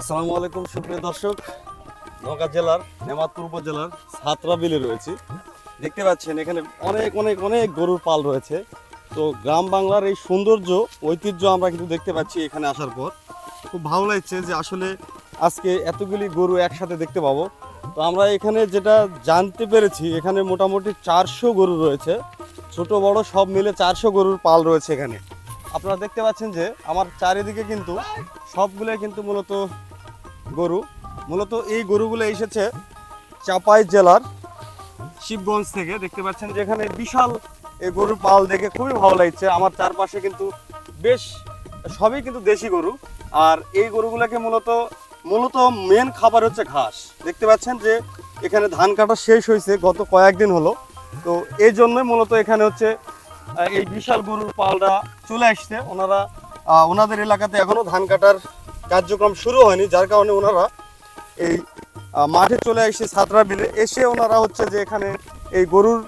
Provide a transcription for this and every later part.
আসসালামু আলাইকুম, সুপ্রিয় দর্শক। নওগাঁ জেলার, নেমাতপুর উপজেলার সাতরা বিলে রয়েছি। দেখতে পাচ্ছেন, এখানে অনেক অনেক অনেক গরুর পাল রয়েছে। তো গ্রাম বাংলার এই সৌন্দর্য, ঐতিহ্য আমরা কিন্তু দেখতে পাচ্ছি এখানে আসার পর। খুব ভালো লাগছে যে আসলে আজকে এতগুলি গরু একসাথে দেখতে পাবো। তো আমরা এখানে যেটা জানতে পেরেছি, এখানে মোটামুটি চারশো গরু রয়েছে। ছোট, বড় সব মিলে চারশো গরুর পাল রয়েছে এখানে। আপনারা দেখতে পাচ্ছেন যে, আমার চারিদিকে কিন্তু সবগুলো কিন্তু মূলত গরু। মূলত এই গরুগুলো এসেছে চাপাই জেলার শিবগঞ্জ থেকে। দেখতে পাচ্ছেন যে এখানে বিশাল এই গরুর পাল দেখে খুবই ভালো লাগছে। আমার চারপাশে কিন্তু বেশ, সবই কিন্তু দেশি গরু। আর এই গরুগুলোকে মূলত মূলত মেন খাবার হচ্ছে ঘাস। দেখতে পাচ্ছেন যে এখানে ধান কাটা শেষ হয়েছে, গত কয়েকদিন হলো। তো এই জন্যই মূলত এখানে হচ্ছে এই বিশাল গরুর পালটা চলে আসছে। ওনারা ওনাদের এলাকাতে এখনও ধান কাটার কার্যক্রম শুরু হয়নি, যার কারণে ওনারা এই মাঠে চলে আসছে ছাত্রা বিলে এসে ওনারা হচ্ছে যে এখানে এই গরুর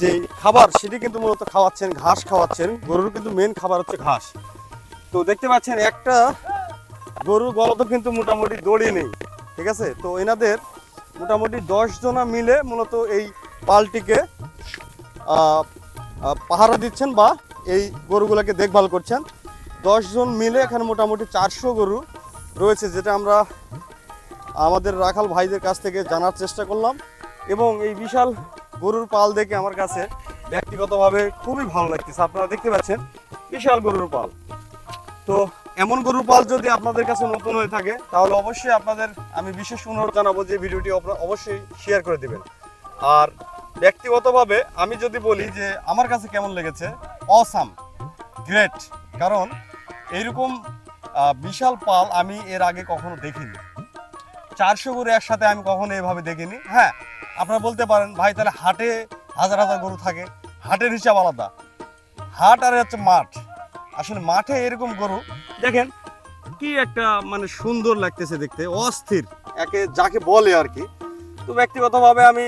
যে খাবার, সেটি কিন্তু মূলত খাওয়াচ্ছেন, ঘাস খাওয়াচ্ছেন। গরুর কিন্তু মেন খাবার হচ্ছে ঘাস। তো দেখতে পাচ্ছেন, একটা গরুর গলত কিন্তু মোটামুটি দড়ি নেই, ঠিক আছে? তো এনাদের মোটামুটি দশ জনা মিলে মূলত এই পালটিকে পাহারা দিচ্ছেন বা এই গরুগুলোকে দেখভাল করছেন। জন মিলে এখানে মোটামুটি চারশো গরু রয়েছে, যেটা আমরা আমাদের রাখাল ভাইদের কাছ থেকে জানার চেষ্টা করলাম। এবং এই বিশাল গরুর পাল দেখে আমার কাছে ব্যক্তিগতভাবে খুবই ভালো লাগতেছে। আপনারা দেখতে পাচ্ছেন, বিশাল গরুর পাল। তো এমন গরুর পাল যদি আপনাদের কাছে নতুন হয়ে থাকে, তাহলে অবশ্যই আপনাদের আমি বিশেষ অনুরোধ জানাব যে ভিডিওটি আপনারা অবশ্যই শেয়ার করে দিবেন। আর ব্যক্তিগতভাবে আমি যদি বলি যে আমার কাছে কেমন লেগেছে অসাম গ্রেট কারণ এইরকম আহ, বিশাল পাল আমি এর আগে কখনো দেখিনি। চারশো গরু একসাথে আমি কখনো এভাবে দেখিনি। হ্যাঁ আপনারা বলতে পারেন ভাই তাহলে হাটে হাজার হাজার গরু থাকে। হাটের হিসাব আলাদা। হাট আর হচ্ছে মাঠ। আসলে মাঠে এরকম গরু দেখেন কি একটা মানে সুন্দর লাগতেছে দেখতে অস্থির একে যাকে বলে আর কি। তো ব্যক্তিগতভাবে আমি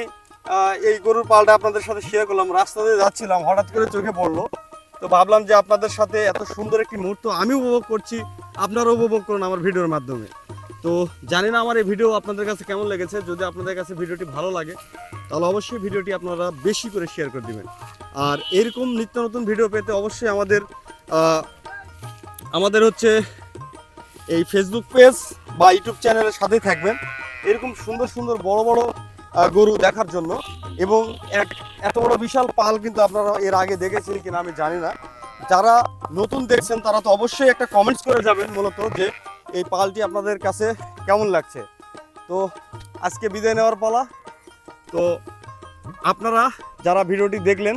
এই গরুর পালটা আপনাদের সাথে শেয়ার করলাম রাস্তা দিয়ে যাচ্ছিলাম হঠাৎ করে চোখে পড়ল। তো ভাবলাম যে আপনাদের সাথে এত সুন্দর একটি মুহূর্ত আমি উপভোগ করছি আপনারা উপভোগ করুন আমার ভিডিওর মাধ্যমে। তো জানি না আমার এই ভিডিও আপনাদের কাছে কেমন লেগেছে, যদি আপনাদের কাছে ভিডিওটি ভালো লাগে, তাহলে অবশ্যই ভিডিওটি আপনারা বেশি করে শেয়ার করে দিবেন। আর এরকম নিত্য নতুন ভিডিও পেতে অবশ্যই আমাদের আমাদের হচ্ছে এই ফেসবুক পেজ বা ইউটিউব চ্যানেলের সাথেই থাকবেন। এরকম সুন্দর সুন্দর বড় বড় গরু দেখার জন্য। এবং এক এত বড় বিশাল পাল কিন্তু আপনারা এর আগে দেখেছেন কিনা আমি জানি না। যারা নতুন দেখছেন, তারা তো অবশ্যই একটা কমেন্টস করে যাবেন মূলত যে এই পালটি আপনাদের কাছে কেমন লাগছে। তো আজকে বিদায় নেওয়ার পালা। তো আপনারা যারা ভিডিওটি দেখলেন,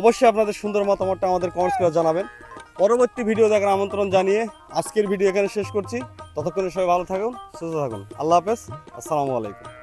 অবশ্যই আপনাদের সুন্দর মতামতটা আমাদের কমেন্টস করে জানাবেন। পরবর্তী ভিডিও দেখার আমন্ত্রণ জানিয়ে আজকের ভিডিও এখানে শেষ করছি। ততক্ষণে সবাই ভালো থাকুন, সুস্থ থাকুন। আল্লাহ হাফেজ, আসসালামু আলাইকুম।